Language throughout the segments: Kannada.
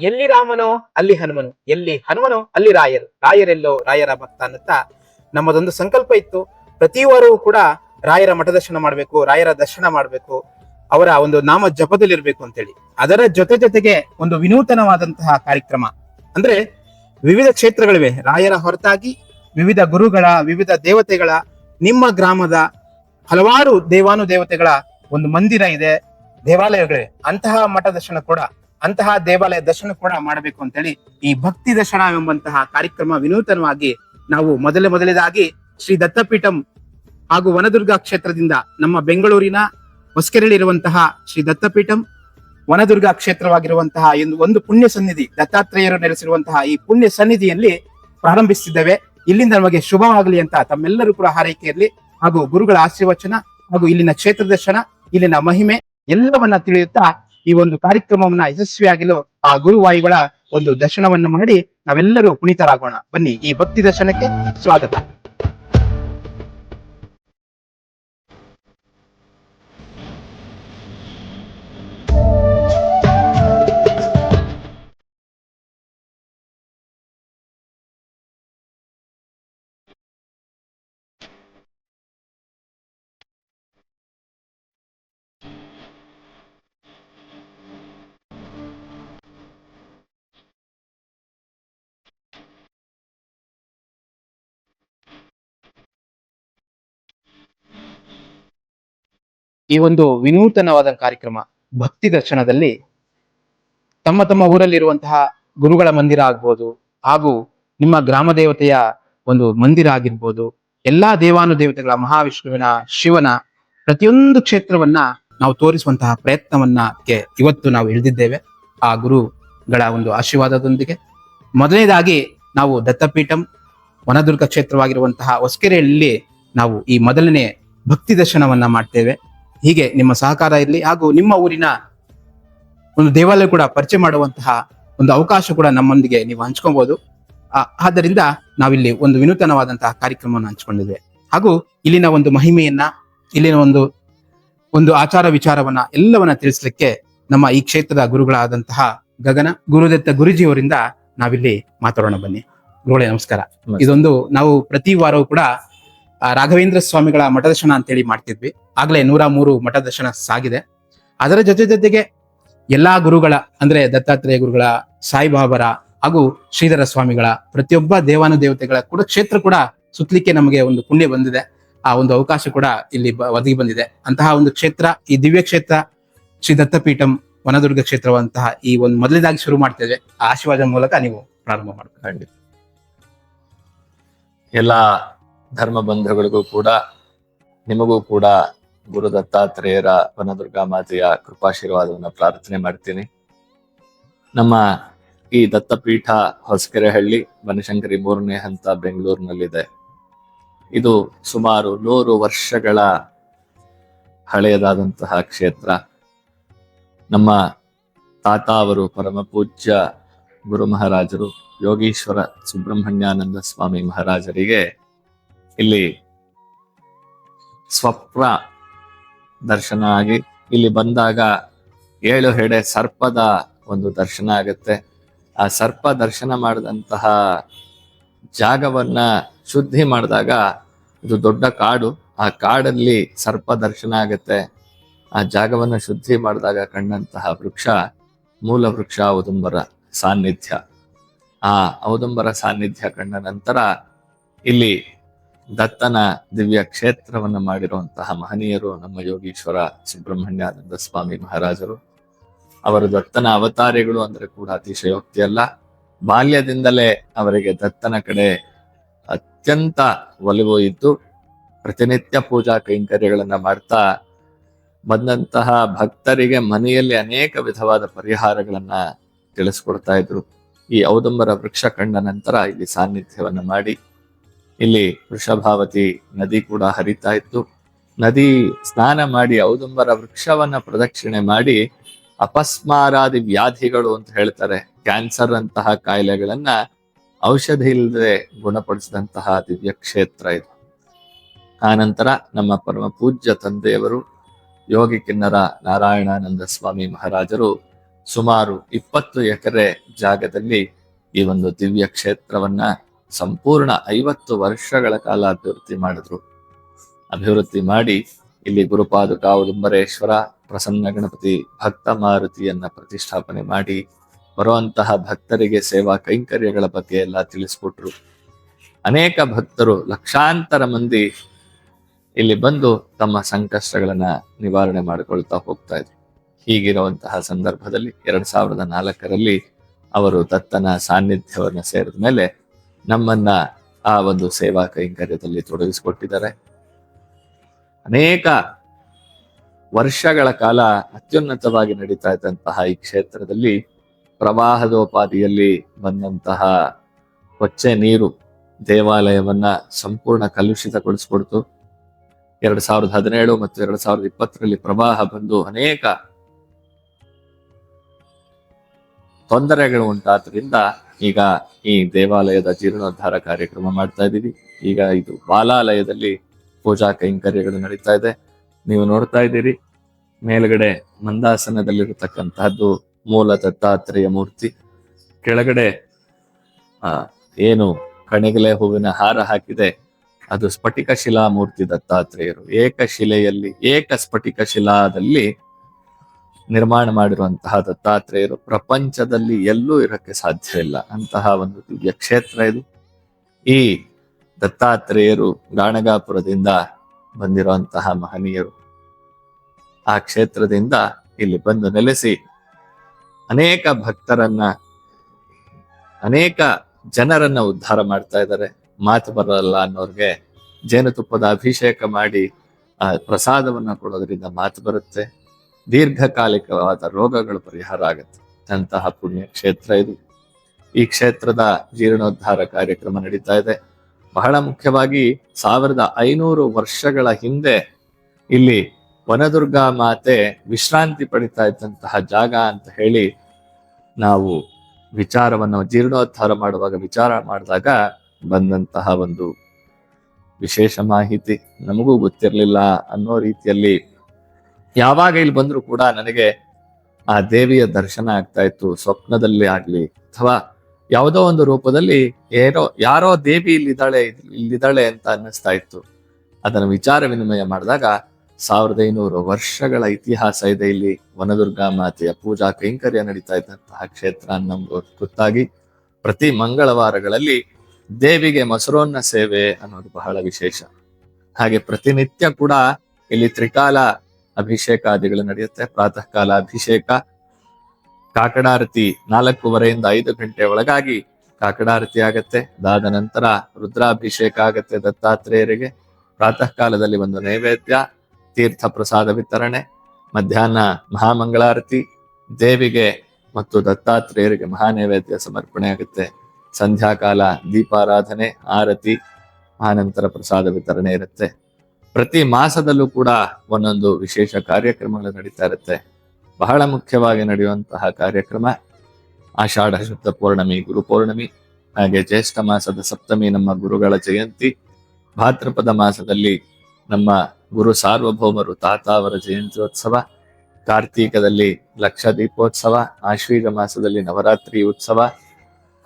ಎಲ್ಲಿ ರಾಮನೋ, ಅಲ್ಲಿ ಹನುಮನು. ಎಲ್ಲಿ ಹನುಮನೋ, ಅಲ್ಲಿ ರಾಯರು. ರಾಯರೆಲ್ಲೋ ರಾಯರ ಭಕ್ತ ಅನ್ನುತ್ತಾ ನಮ್ಮದೊಂದು ಸಂಕಲ್ಪ ಇತ್ತು. ಪ್ರತಿವಾರವೂ ಕೂಡ ರಾಯರ ಮಠ ದರ್ಶನ ಮಾಡಬೇಕು, ರಾಯರ ದರ್ಶನ ಮಾಡಬೇಕು, ಅವರ ಒಂದು ನಾಮ ಜಪದಲ್ಲಿರ್ಬೇಕು ಅಂತೇಳಿ. ಅದರ ಜೊತೆ ಜೊತೆಗೆ ಒಂದು ವಿನೂತನವಾದಂತಹ ಕಾರ್ಯಕ್ರಮ. ಅಂದ್ರೆ ವಿವಿಧ ಕ್ಷೇತ್ರಗಳಿವೆ. ರಾಯರ ಹೊರತಾಗಿ ವಿವಿಧ ಗುರುಗಳ, ವಿವಿಧ ದೇವತೆಗಳ, ನಿಮ್ಮ ಗ್ರಾಮದ ಹಲವಾರು ದೇವಾನು ದೇವತೆಗಳ ಒಂದು ಮಂದಿರ ಇದೆ, ದೇವಾಲಯಗಳಿವೆ. ಅಂತಹ ಮಠ ದರ್ಶನ ಕೂಡ ಅಂತಹ ದೇವಾಲಯ ದರ್ಶನ ಕೂಡ ಮಾಡಬೇಕು ಅಂತೇಳಿ ಈ ಭಕ್ತಿ ದರ್ಶನ ಎಂಬಂತಹ ಕಾರ್ಯಕ್ರಮ ವಿನೂತನವಾಗಿ ನಾವು ಮೊದಲೇ ಮೊದಲೇದಾಗಿ ಶ್ರೀ ದತ್ತಪೀಠಂ ಹಾಗೂ ವನದುರ್ಗ ಕ್ಷೇತ್ರದಿಂದ ನಮ್ಮ ಬೆಂಗಳೂರಿನ ಹೊಸಕೆರೆಯಲ್ಲಿರುವಂತಹ ಶ್ರೀ ದತ್ತಪೀಠಂ ವನದುರ್ಗ ಕ್ಷೇತ್ರವಾಗಿರುವಂತಹ ಒಂದು ಒಂದು ಪುಣ್ಯ ಸನ್ನಿಧಿ ದತ್ತಾತ್ರೇಯರು ನೆಲೆಸಿರುವಂತಹ ಈ ಪುಣ್ಯ ಸನ್ನಿಧಿಯಲ್ಲಿ ಪ್ರಾರಂಭಿಸಿದ್ದೇವೆ ಇಲ್ಲಿಂದ ನಮಗೆ ಶುಭವಾಗಲಿ ಅಂತ ತಮ್ಮೆಲ್ಲರೂ ಕೂಡ ಹಾರೈಕೆಯಲ್ಲಿ ಹಾಗೂ ಗುರುಗಳ ಆಶೀರ್ವಚನ ಹಾಗೂ ಇಲ್ಲಿನ ಕ್ಷೇತ್ರ ದರ್ಶನ, ಇಲ್ಲಿನ ಮಹಿಮೆ ಎಲ್ಲವನ್ನ ತಿಳಿಯುತ್ತಾ ಈ ಒಂದು ಕಾರ್ಯಕ್ರಮವನ್ನ ಯಶಸ್ವಿಯಾಗಲು ಆ ಗುರುವಾಯುಗಳ ಒಂದು ದರ್ಶನವನ್ನು ಮಾಡಿ ನಾವೆಲ್ಲರೂ ಪುನೀತರಾಗೋಣ. ಬನ್ನಿ, ಈ ಭಕ್ತಿ ದರ್ಶನಕ್ಕೆ ಸ್ವಾಗತ. ಈ ಒಂದು ವಿನೂತನವಾದ ಕಾರ್ಯಕ್ರಮ ಭಕ್ತಿ ದರ್ಶನದಲ್ಲಿ ತಮ್ಮ ತಮ್ಮ ಊರಲ್ಲಿರುವಂತಹ ಗುರುಗಳ ಮಂದಿರ ಆಗ್ಬೋದು ಹಾಗೂ ನಿಮ್ಮ ಗ್ರಾಮ ದೇವತೆಯ ಒಂದು ಮಂದಿರ ಆಗಿರ್ಬೋದು, ಎಲ್ಲಾ ದೇವಾನು ದೇವತೆಗಳ ಮಹಾವಿಷ್ಣುವಿನ, ಶಿವನ ಪ್ರತಿಯೊಂದು ಕ್ಷೇತ್ರವನ್ನ ನಾವು ತೋರಿಸುವಂತಹ ಪ್ರಯತ್ನವನ್ನ ಇವತ್ತು ನಾವು ಇಳಿದಿದ್ದೇವೆ ಆ ಗುರುಗಳ ಒಂದು ಆಶೀರ್ವಾದದೊಂದಿಗೆ. ಮೊದಲನೇದಾಗಿ ನಾವು ದತ್ತಪೀಠಂ, ವನದುರ್ಗ ಕ್ಷೇತ್ರವಾಗಿರುವಂತಹ ಹೊಸಕೆರೆಯಲ್ಲಿ ನಾವು ಈ ಮೊದಲನೇ ಭಕ್ತಿ ದರ್ಶನವನ್ನ ಮಾಡ್ತೇವೆ. ಹೀಗೆ ನಿಮ್ಮ ಸಹಕಾರ ಇರಲಿ ಹಾಗೂ ನಿಮ್ಮ ಊರಿನ ಒಂದು ದೇವಾಲಯ ಕೂಡ ಪರಿಚಯ ಮಾಡುವಂತಹ ಒಂದು ಅವಕಾಶ ಕೂಡ ನಮ್ಮೊಂದಿಗೆ ನೀವು ಹಂಚ್ಕೊಬಹುದು ಆದ್ದರಿಂದ ನಾವಿಲ್ಲಿ ಒಂದು ವಿನೂತನವಾದಂತಹ ಕಾರ್ಯಕ್ರಮವನ್ನು ಹಂಚ್ಕೊಂಡಿದ್ದೇವೆ ಹಾಗೂ ಇಲ್ಲಿನ ಒಂದು ಮಹಿಮೆಯನ್ನ ಇಲ್ಲಿನ ಒಂದು ಒಂದು ಆಚಾರ ವಿಚಾರವನ್ನ ಎಲ್ಲವನ್ನ ತಿಳಿಸ್ಲಿಕ್ಕೆ ನಮ್ಮ ಈ ಕ್ಷೇತ್ರದ ಗುರುಗಳಾದಂತಹ ಗಗನ ಗುರುದತ್ತ ಗುರುಜಿಯವರಿಂದ ನಾವಿಲ್ಲಿ ಮಾತಾಡೋಣ ಬನ್ನಿ. ಗುರುಗಳೇ ನಮಸ್ಕಾರ. ಇದೊಂದು ನಾವು ಪ್ರತಿ ವಾರವೂ ಕೂಡ ರಾಘವೇಂದ್ರ ಸ್ವಾಮಿಗಳ ಮಠದರ್ಶನ ಅಂತೇಳಿ ಮಾಡ್ತಿದ್ವಿ. ಆಗ್ಲೇ ನೂರ ಮೂರು ಮಠದರ್ಶನ ಸಾಗಿದೆ. ಅದರ ಜೊತೆ ಜೊತೆಗೆ ಎಲ್ಲಾ ಗುರುಗಳ, ಅಂದ್ರೆ ದತ್ತಾತ್ರೇಯ ಗುರುಗಳ ಸಾಯಿಬಾಬರ ಹಾಗೂ ಶ್ರೀಧರ ಸ್ವಾಮಿಗಳ, ಪ್ರತಿಯೊಬ್ಬ ದೇವಾನು ದೇವತೆಗಳ ಕೂಡ ಕ್ಷೇತ್ರ ಕೂಡ ಸುತ್ತಲಿಕ್ಕೆ ನಮಗೆ ಒಂದು ಪುಣ್ಯ ಬಂದಿದೆ. ಆ ಒಂದು ಅವಕಾಶ ಕೂಡ ಇಲ್ಲಿ ಒದಗಿ ಬಂದಿದೆ. ಅಂತಹ ಒಂದು ಕ್ಷೇತ್ರ, ಈ ದಿವ್ಯ ಕ್ಷೇತ್ರ, ಶ್ರೀ ದತ್ತಪೀಠಂ ವನದುರ್ಗ ಕ್ಷೇತ್ರವಂತಹ ಈ ಒಂದು ಮೊದಲನೇದಾಗಿ ಶುರು ಮಾಡ್ತೇವೆ ಆ ಆಶೀರ್ವಾದ ಮೂಲಕ ನೀವು ಪ್ರಾರಂಭ ಮಾಡ್ಬೇಕು ಎಲ್ಲ ಧರ್ಮ ಬಂಧುಗಳಿಗೂ ಕೂಡ, ನಿಮಗೂ ಕೂಡ ಗುರು ದತ್ತಾತ್ರೇಯರ ವನದುರ್ಗಾ ಮಾತೆಯ ಕೃಪಾಶೀರ್ವಾದವನ್ನು ಪ್ರಾರ್ಥನೆ ಮಾಡ್ತೀನಿ. ನಮ್ಮ ಈ ದತ್ತಪೀಠ ಹೊಸಕೆರೆಹಳ್ಳಿ ಬನಶಂಕರಿ ಮೂರನೇ ಹಂತ ಬೆಂಗಳೂರಿನಲ್ಲಿದೆ. ಇದು ಸುಮಾರು ನೂರು ವರ್ಷಗಳ ಹಳೆಯದಾದಂತಹ ಕ್ಷೇತ್ರ. ನಮ್ಮ ತಾತ ಅವರು ಪರಮ ಪೂಜ್ಯ ಗುರು ಮಹಾರಾಜರು ಯೋಗೀಶ್ವರ ಸುಬ್ರಹ್ಮಣ್ಯಾನಂದ ಸ್ವಾಮಿ ಮಹಾರಾಜರಿಗೆ ಇಲ್ಲಿ ಸ್ವಪ್ನ ದರ್ಶನ ಆಗಿ ಇಲ್ಲಿ ಬಂದಾಗ ಏಳು ಹೆಡೆ ಸರ್ಪದ ಒಂದು ದರ್ಶನ ಆಗುತ್ತೆ. ಆ ಸರ್ಪ ದರ್ಶನ ಮಾಡಿದಂತಹ ಜಾಗವನ್ನ ಶುದ್ಧಿ ಮಾಡಿದಾಗ ಇದು ದೊಡ್ಡ ಕಾಡು. ಆ ಕಾಡಲ್ಲಿ ಸರ್ಪ ದರ್ಶನ ಆಗುತ್ತೆ. ಆ ಜಾಗವನ್ನ ಶುದ್ಧಿ ಮಾಡಿದಾಗ ಕಂಡಂತಹ ವೃಕ್ಷ, ಮೂಲ ವೃಕ್ಷ ಔದುಂಬರ ಸಾನ್ನಿಧ್ಯ. ಆ ಔದುಂಬರ ಸಾನ್ನಿಧ್ಯ ಕಂಡ ನಂತರ ಇಲ್ಲಿ ದತ್ತನ ದಿವ್ಯ ಕ್ಷೇತ್ರವನ್ನ ಮಾಡಿರುವಂತಹ ಮಹನೀಯರು ನಮ್ಮ ಯೋಗೀಶ್ವರ ಸುಬ್ರಹ್ಮಣ್ಯಾನಂದ ಸ್ವಾಮಿ ಮಹಾರಾಜರು. ಅವರು ದತ್ತನ ಅವತಾರಿಗಳು ಅಂದ್ರೆ ಕೂಡ ಅತಿಶಯೋಕ್ತಿ ಅಲ್ಲ. ಬಾಲ್ಯದಿಂದಲೇ ಅವರಿಗೆ ದತ್ತನ ಕಡೆ ಅತ್ಯಂತ ಒಲವು ಇದ್ದು, ಪ್ರತಿನಿತ್ಯ ಪೂಜಾ ಕೈಂಕರ್ಯಗಳನ್ನ ಮಾಡ್ತಾ, ಬಂದಂತಹ ಭಕ್ತರಿಗೆ ಮನೆಯಲ್ಲಿ ಅನೇಕ ವಿಧವಾದ ಪರಿಹಾರಗಳನ್ನ ತಿಳಿಸ್ಕೊಡ್ತಾ ಇದ್ರು. ಈ ಔದಂಬರ ವೃಕ್ಷ ಕಂಡ ನಂತರ ಇಲ್ಲಿ ಸಾನ್ನಿಧ್ಯವನ್ನು ಮಾಡಿ. ಇಲ್ಲಿ ವೃಷಭಾವತಿ ನದಿ ಕೂಡ ಹರಿತಾ ಇತ್ತು. ನದಿ ಸ್ನಾನ ಮಾಡಿ ಔದಂಬರ ವೃಕ್ಷವನ್ನ ಪ್ರದಕ್ಷಿಣೆ ಮಾಡಿ ಅಪಸ್ಮಾರಾದಿ ವ್ಯಾಧಿಗಳು ಅಂತ ಹೇಳ್ತಾರೆ. ಕ್ಯಾನ್ಸರ್ ಅಂತಹ ಕಾಯಿಲೆಗಳನ್ನ ಔಷಧಿ ಇಲ್ಲದೆ ಗುಣಪಡಿಸಿದಂತಹ ದಿವ್ಯ ಕ್ಷೇತ್ರ ಇದು. ಆನಂತರ ನಮ್ಮ ಪರಮ ಪೂಜ್ಯ ತಂದೆಯವರು ಯೋಗಿ ಕಿನ್ನರ ನಾರಾಯಣಾನಂದ ಸ್ವಾಮಿ ಮಹಾರಾಜರು ಸುಮಾರು ಇಪ್ಪತ್ತು ಎಕರೆ ಜಾಗದಲ್ಲಿ ಈ ಒಂದು ದಿವ್ಯ ಕ್ಷೇತ್ರವನ್ನ ಸಂಪೂರ್ಣ ಐವತ್ತು ವರ್ಷಗಳ ಕಾಲ ಅಭಿವೃದ್ಧಿ ಮಾಡಿದ್ರು. ಅಭಿವೃದ್ಧಿ ಮಾಡಿ ಇಲ್ಲಿ ಗುರುಪಾದುಕ ಉದುಂಬರೇಶ್ವರ ಪ್ರಸನ್ನ ಗಣಪತಿ ಭಕ್ತ ಮಾರುತಿಯನ್ನ ಪ್ರತಿಷ್ಠಾಪನೆ ಮಾಡಿ ಬರುವಂತಹ ಭಕ್ತರಿಗೆ ಸೇವಾ ಕೈಂಕರ್ಯಗಳ ಬಗ್ಗೆ ಎಲ್ಲ ತಿಳಿಸ್ಕೊಟ್ರು. ಅನೇಕ ಭಕ್ತರು ಲಕ್ಷಾಂತರ ಮಂದಿ ಇಲ್ಲಿ ಬಂದು ತಮ್ಮ ಸಂಕಷ್ಟಗಳನ್ನ ನಿವಾರಣೆ ಮಾಡಿಕೊಳ್ತಾ ಹೋಗ್ತಾ ಇದ್ರು. ಹೀಗಿರುವಂತಹ ಸಂದರ್ಭದಲ್ಲಿ ಎರಡ್ ಸಾವಿರದ ನಾಲ್ಕರಲ್ಲಿ ಅವರು ದತ್ತನ ಸಾನ್ನಿಧ್ಯವನ್ನು ಸೇರಿದ ಮೇಲೆ ನಮ್ಮನ್ನ ಆ ಒಂದು ಸೇವಾ ಕೈಂಕರ್ಯದಲ್ಲಿ ತೊಡಗಿಸಿಕೊಟ್ಟಿದ್ದಾರೆ. ಅನೇಕ ವರ್ಷಗಳ ಕಾಲ ಅತ್ಯುನ್ನತವಾಗಿ ನಡೀತಾ ಇದ್ದಂತಹ ಈ ಕ್ಷೇತ್ರದಲ್ಲಿ ಪ್ರವಾಹದೋಪಾದಿಯಲ್ಲಿ ಬಂದಂತಹ ಕೊಚ್ಚೆ ನೀರು ದೇವಾಲಯವನ್ನ ಸಂಪೂರ್ಣ ಕಲುಷಿತಗೊಳಿಸ್ಕೊಡ್ತು. ಎರಡ್ ಸಾವಿರದ ಹದಿನೇಳು ಮತ್ತು ಎರಡ್ ಸಾವಿರದ ಇಪ್ಪತ್ತರಲ್ಲಿ ಪ್ರವಾಹ ಬಂದು ಅನೇಕ ತೊಂದರೆಗಳು ಉಂಟಾದ್ರಿಂದ ಈಗ ಈ ದೇವಾಲಯದ ಜೀರ್ಣೋದ್ಧಾರ ಕಾರ್ಯಕ್ರಮ ಮಾಡ್ತಾ ಇದ್ದೀವಿ. ಈಗ ಇದು ಬಾಲಾಲಯದಲ್ಲಿ ಪೂಜಾ ಕೈಂಕರ್ಯಗಳು ನಡೀತಾ ಇದೆ. ನೀವು ನೋಡ್ತಾ ಇದ್ದೀರಿ, ಮೇಲ್ಗಡೆ ಮಂದಾಸನದಲ್ಲಿರತಕ್ಕಂತಹದ್ದು ಮೂಲ ದತ್ತಾತ್ರೇಯ ಮೂರ್ತಿ. ಕೆಳಗಡೆ, ಆ, ಏನು ಕಣಿಗಲೆ ಹೂವಿನ ಹಾರ ಹಾಕಿದೆ, ಅದು ಸ್ಫಟಿಕ ಶಿಲಾ ಮೂರ್ತಿ ದತ್ತಾತ್ರೇಯರು. ಏಕಶಿಲೆಯಲ್ಲಿ ಏಕ ಸ್ಫಟಿಕ ಶಿಲಾದಲ್ಲಿ ನಿರ್ಮಾಣ ಮಾಡಿರುವಂತಹ ದತ್ತಾತ್ರೇಯರು ಪ್ರಪಂಚದಲ್ಲಿ ಎಲ್ಲೂ ಇರಕ್ಕೆ ಸಾಧ್ಯ ಇಲ್ಲ. ಅಂತಹ ಒಂದು ದಿವ್ಯ ಕ್ಷೇತ್ರ ಇದು. ಈ ದತ್ತಾತ್ರೇಯರು ಗಾಣಗಾಪುರದಿಂದ ಬಂದಿರುವಂತಹ ಮಹನೀಯರು ಆ ಕ್ಷೇತ್ರದಿಂದ ಇಲ್ಲಿ ಬಂದು ನೆಲೆಸಿ ಅನೇಕ ಭಕ್ತರನ್ನ, ಅನೇಕ ಜನರನ್ನ ಉದ್ಧಾರ ಮಾಡ್ತಾ ಇದ್ದಾರೆ. ಮಾತು ಬರಲ್ಲ ಅನ್ನೋರ್ಗೆ ಜೇನುತುಪ್ಪದ ಅಭಿಷೇಕ ಮಾಡಿ, ಆ ಪ್ರಸಾದವನ್ನ ಕೊಡೋದ್ರಿಂದ ಮಾತು ಬರುತ್ತೆ. ದೀರ್ಘಕಾಲಿಕವಾದ ರೋಗಗಳು ಪರಿಹಾರ ಆಗುತ್ತೆ. ಅಂತಹ ಪುಣ್ಯ ಕ್ಷೇತ್ರ ಇದು. ಈ ಕ್ಷೇತ್ರದ ಜೀರ್ಣೋದ್ಧಾರ ಕಾರ್ಯಕ್ರಮ ನಡೀತಾ ಇದೆ. ಬಹಳ ಮುಖ್ಯವಾಗಿ ಸಾವಿರದ ಐನೂರು ವರ್ಷಗಳ ಹಿಂದೆ ಇಲ್ಲಿ ವನದುರ್ಗಾ ಮಾತೆ ವಿಶ್ರಾಂತಿ ಪಡಿತಾ ಇದ್ದಂತಹ ಜಾಗ ಅಂತ ಹೇಳಿ ನಾವು ವಿಚಾರವನ್ನು ಜೀರ್ಣೋದ್ಧಾರ ಮಾಡುವಾಗ ವಿಚಾರ ಮಾಡಿದಾಗ ಬಂದಂತಹ ಒಂದು ವಿಶೇಷ ಮಾಹಿತಿ. ನಮಗೂ ಗೊತ್ತಿರಲಿಲ್ಲ ಅನ್ನೋ ರೀತಿಯಲ್ಲಿ ಯಾವಾಗ ಇಲ್ಲಿ ಬಂದರೂ ಕೂಡ ನನಗೆ ಆ ದೇವಿಯ ದರ್ಶನ ಆಗ್ತಾ ಇತ್ತು, ಸ್ವಪ್ನದಲ್ಲಿ ಆಗ್ಲಿ ಅಥವಾ ಯಾವುದೋ ಒಂದು ರೂಪದಲ್ಲಿ ಏನೋ, ಯಾರೋ ದೇವಿ ಇಲ್ಲಿದ್ದಾಳೆ ಇಲ್ಲಿದ್ದಾಳೆ ಅಂತ ಅನ್ನಿಸ್ತಾ ಇತ್ತು. ಅದನ್ನು ವಿಚಾರ ವಿನಿಮಯ ಮಾಡಿದಾಗ ಸಾವಿರದ ಐನೂರು ವರ್ಷಗಳ ಇತಿಹಾಸ ಇದೆ ಇಲ್ಲಿ. ವನದುರ್ಗಾ ಮಾತೆಯ ಪೂಜಾ ಕೈಂಕರ್ಯ ನಡೀತಾ ಇದ್ದಂತಹ ಕ್ಷೇತ್ರ ನಮ್ಗೆ ಗೊತ್ತಾಗಿ ಪ್ರತಿ ಮಂಗಳವಾರಗಳಲ್ಲಿ ದೇವಿಗೆ ಮೊಸರನ್ನ ಸೇವೆ ಅನ್ನೋದು ಬಹಳ ವಿಶೇಷ. ಹಾಗೆ ಪ್ರತಿನಿತ್ಯ ಕೂಡ ಇಲ್ಲಿ ತ್ರಿಕಾಲ ಅಭಿಷೇಕಾದಿಗಳು ನಡೆಯುತ್ತೆ. ಪ್ರಾತಃ ಕಾಲ ಅಭಿಷೇಕ ಕಾಕಡಾರತಿ ನಾಲ್ಕೂವರೆಯಿಂದ ಐದು ಗಂಟೆ ಒಳಗಾಗಿ ಕಾಕಡಾರತಿ ಆಗತ್ತೆ. ಅದಾದ ನಂತರ ರುದ್ರಾಭಿಷೇಕ ಆಗತ್ತೆ ದತ್ತಾತ್ರೇಯರಿಗೆ. ಪ್ರಾತಃ ಕಾಲದಲ್ಲಿ ಒಂದು ನೈವೇದ್ಯ, ತೀರ್ಥ ಪ್ರಸಾದ ವಿತರಣೆ, ಮಧ್ಯಾಹ್ನ ಮಹಾಮಂಗಳಾರತಿ, ದೇವಿಗೆ ಮತ್ತು ದತ್ತಾತ್ರೇಯರಿಗೆ ಮಹಾ ನೈವೇದ್ಯ ಸಮರ್ಪಣೆ ಆಗುತ್ತೆ. ಸಂಧ್ಯಾಕಾಲ ದೀಪಾರಾಧನೆ, ಆರತಿ ಆನಂತರ ಪ್ರಸಾದ ವಿತರಣೆ ಇರುತ್ತೆ. ಪ್ರತಿ ಮಾಸದಲ್ಲೂ ಕೂಡ ಒಂದೊಂದು ವಿಶೇಷ ಕಾರ್ಯಕ್ರಮಗಳು ನಡೀತಾ ಇರುತ್ತೆ. ಬಹಳ ಮುಖ್ಯವಾಗಿ ನಡೆಯುವಂತಹ ಕಾರ್ಯಕ್ರಮ ಆಷಾಢ ಶುದ್ಧ ಪೌರ್ಣಮಿ, ಗುರು ಪೌರ್ಣಮಿ, ಹಾಗೆ ಜ್ಯೇಷ್ಠ ಮಾಸದ ಸಪ್ತಮಿ, ನಮ್ಮ ಗುರುಗಳ ಜಯಂತಿ, ಭಾದ್ರಪದ ಮಾಸದಲ್ಲಿ ನಮ್ಮ ಗುರು ಸಾರ್ವಭೌಮರು ತಾತ ಅವರ ಜಯಂತ್ಯೋತ್ಸವ, ಕಾರ್ತೀಕದಲ್ಲಿ ಲಕ್ಷ ದೀಪೋತ್ಸವ, ಆಶ್ವೀಜ ಮಾಸದಲ್ಲಿ ನವರಾತ್ರಿ ಉತ್ಸವ,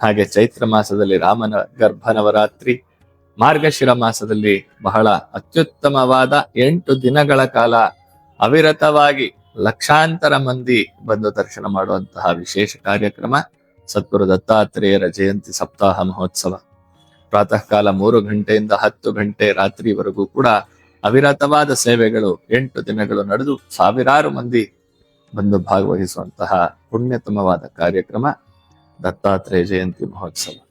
ಹಾಗೆ ಚೈತ್ರ ಮಾಸದಲ್ಲಿ ರಾಮನ ಗರ್ಭ ನವರಾತ್ರಿ ಮಾರ್ಗಶಿರ ಮಾಸದಲ್ಲಿ ಬಹಳ ಅತ್ಯುತ್ತಮವಾದ ಎಂಟು ದಿನಗಳ ಕಾಲ ಅವಿರತವಾಗಿ ಲಕ್ಷಾಂತರ ಮಂದಿ ಬಂದು ದರ್ಶನ ಮಾಡುವಂತಹ ವಿಶೇಷ ಕಾರ್ಯಕ್ರಮ ಸದ್ಗುರು ದತ್ತಾತ್ರೇಯರ ಜಯಂತಿ ಸಪ್ತಾಹ ಮಹೋತ್ಸವ. ಪ್ರಾತಃ ಕಾಲ ಮೂರು ಗಂಟೆಯಿಂದ ಹತ್ತು ಗಂಟೆ ರಾತ್ರಿವರೆಗೂ ಕೂಡ ಅವಿರತವಾದ ಸೇವೆಗಳು ಎಂಟು ದಿನಗಳು ನಡೆದು ಸಾವಿರಾರು ಮಂದಿ ಬಂದು ಭಾಗವಹಿಸುವಂತಹ ಪುಣ್ಯತಮವಾದ ಕಾರ್ಯಕ್ರಮ ದತ್ತಾತ್ರೇಯ ಜಯಂತಿ ಮಹೋತ್ಸವ.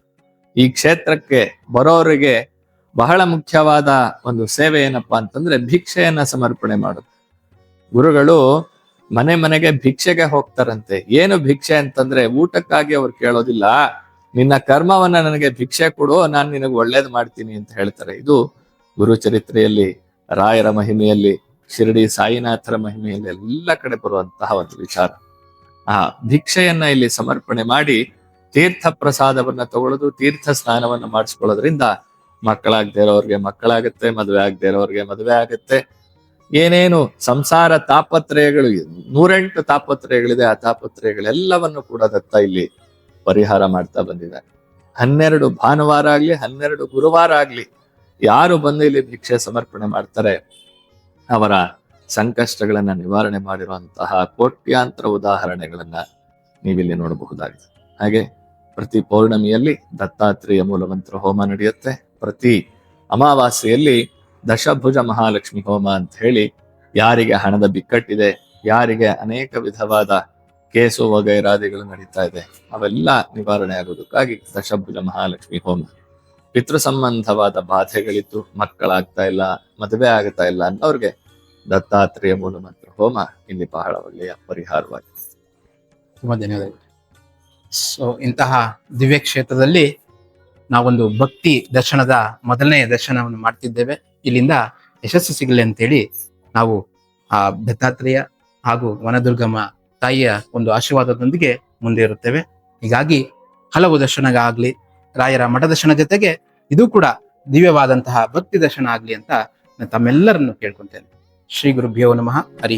ಈ ಕ್ಷೇತ್ರಕ್ಕೆ ಬರೋರಿಗೆ ಬಹಳ ಮುಖ್ಯವಾದ ಒಂದು ಸೇವೆ ಏನಪ್ಪಾ ಅಂತಂದ್ರೆ ಭಿಕ್ಷೆಯನ್ನ ಸಮರ್ಪಣೆ ಮಾಡೋದು. ಗುರುಗಳು ಮನೆ ಮನೆಗೆ ಭಿಕ್ಷೆಗೆ ಹೋಗ್ತಾರಂತೆ. ಏನು ಭಿಕ್ಷೆ ಅಂತಂದ್ರೆ ಊಟಕ್ಕಾಗಿ ಅವ್ರು ಕೇಳೋದಿಲ್ಲ. ನಿನ್ನ ಕರ್ಮವನ್ನ ನನಗೆ ಭಿಕ್ಷೆ ಕೊಡು, ನಾನು ನಿನಗೆ ಒಳ್ಳೇದು ಮಾಡ್ತೀನಿ ಅಂತ ಹೇಳ್ತಾರೆ. ಇದು ಗುರು ಚರಿತ್ರೆಯಲ್ಲಿ ರಾಯರ ಮಹಿಮೆಯಲ್ಲಿ, ಶಿರಡಿ ಸಾಯಿನಾಥರ ಮಹಿಮೆಯಲ್ಲಿ ಎಲ್ಲ ಕಡೆ ಬರುವಂತಹ ಒಂದು ವಿಚಾರ. ಆ ಭಿಕ್ಷೆಯನ್ನ ಇಲ್ಲಿ ಸಮರ್ಪಣೆ ಮಾಡಿ ತೀರ್ಥ ಪ್ರಸಾದವನ್ನ ತಗೊಳ್ಳೋದು, ತೀರ್ಥ ಸ್ನಾನವನ್ನ ಮಾಡಿಸ್ಕೊಳ್ಳೋದ್ರಿಂದ ಮಕ್ಕಳಾಗದೇ ಇರೋರ್ಗೆ ಮಕ್ಕಳಾಗುತ್ತೆ, ಮದುವೆ ಆಗದೆ ಇರೋರ್ಗೆ ಮದುವೆ ಆಗುತ್ತೆ. ಏನೇನು ಸಂಸಾರ ತಾಪತ್ರಯಗಳು, ನೂರೆಂಟು ತಾಪತ್ರಯಗಳಿದೆ, ಆ ತಾಪತ್ರಯಗಳೆಲ್ಲವನ್ನು ಕೂಡ ದತ್ತ ಇಲ್ಲಿ ಪರಿಹಾರ ಮಾಡ್ತಾ ಬಂದಿದ್ದಾರೆ ಹನ್ನೆರಡು ಭಾನುವಾರ ಆಗ್ಲಿ, ಹನ್ನೆರಡು ಗುರುವಾರ ಆಗ್ಲಿ, ಯಾರು ಬಂದು ಇಲ್ಲಿ ಭಿಕ್ಷೆ ಸಮರ್ಪಣೆ ಮಾಡ್ತಾರೆ, ಅವರ ಸಂಕಷ್ಟಗಳನ್ನ ನಿವಾರಣೆ ಮಾಡಿರುವಂತಹ ಕೋಟ್ಯಾಂತರ ಉದಾಹರಣೆಗಳನ್ನ ನೀವಿಲ್ಲಿ ನೋಡಬಹುದಾಗಿದೆ. ಹಾಗೆ ಪ್ರತಿ ಪೌರ್ಣಮಿಯಲ್ಲಿ ದತ್ತಾತ್ರೇಯ ಮೂಲಮಂತ್ರ ಹೋಮ ನಡೆಯುತ್ತೆ. ಪ್ರತಿ ಅಮಾವಾಸ್ಯೆಯಲ್ಲಿ ದಶಭುಜ ಮಹಾಲಕ್ಷ್ಮಿ ಹೋಮ ಅಂತ ಹೇಳಿ ಯಾರಿಗೆ ಹಣದ ಬಿಕ್ಕಟ್ಟಿದೆ ಯಾರಿಗೆ ಅನೇಕ ವಿಧವಾದ ಕೇಸು ವಗೈರಾದಿಗಳು ನಡೀತಾ ಇದೆ, ಅವೆಲ್ಲ ನಿವಾರಣೆ ಆಗೋದಕ್ಕಾಗಿ ದಶಭುಜ ಮಹಾಲಕ್ಷ್ಮಿ ಹೋಮ. ಪಿತೃ ಸಂಬಂಧವಾದ ಬಾಧೆಗಳಿತ್ತು ಮಕ್ಕಳಾಗ್ತಾ ಇಲ್ಲ, ಮದುವೆ ಆಗ್ತಾ ಇಲ್ಲ ಅನ್ನೋರ್ಗೆ ದತ್ತಾತ್ರೇಯ ಮೂಲಮಂತ್ರ ಹೋಮ ಇಲ್ಲಿ ಬಹಳ ಒಳ್ಳೆಯ ಪರಿಹಾರವಾಗಿದೆ. ತುಂಬಾ ಧನ್ಯವಾದಗಳು. ಸೊ ಇಂತಹ ದಿವ್ಯ ಕ್ಷೇತ್ರದಲ್ಲಿ ನಾವೊಂದು ಭಕ್ತಿ ದರ್ಶನದ ಮೊದಲನೇ ದರ್ಶನವನ್ನು ಮಾಡ್ತಿದ್ದೇವೆ. ಇಲ್ಲಿಂದ ಯಶಸ್ಸು ಸಿಗಲಿ ಅಂತೇಳಿ ನಾವು ಆ ದತ್ತಾತ್ರೇಯ ಹಾಗೂ ವನದುರ್ಗಮ್ಮ ತಾಯಿಯ ಒಂದು ಆಶೀರ್ವಾದದೊಂದಿಗೆ ಮುಂದೆ ಇರುತ್ತೇವೆ. ಹೀಗಾಗಿ ಹಲವು ದರ್ಶನಗಾಗ್ಲಿ ರಾಯರ ಮಠ ದರ್ಶನ ಜೊತೆಗೆ ಇದು ಕೂಡ ದಿವ್ಯವಾದಂತಹ ಭಕ್ತಿ ದರ್ಶನ ಆಗ್ಲಿ ಅಂತ ನಾನು ತಮ್ಮೆಲ್ಲರನ್ನು ಕೇಳ್ಕೊಂತೇನೆ. ಶ್ರೀ ಗುರುಭ್ಯೋ ನಮಃ. ಹರಿ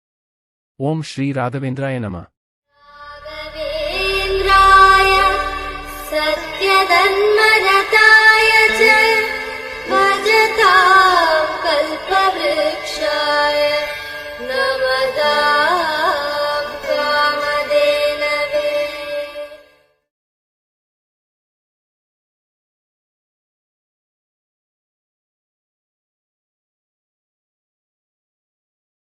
ಓಂ ಶ್ರೀ ರಾಘವೇಂದ್ರಾಯ ನಮಃ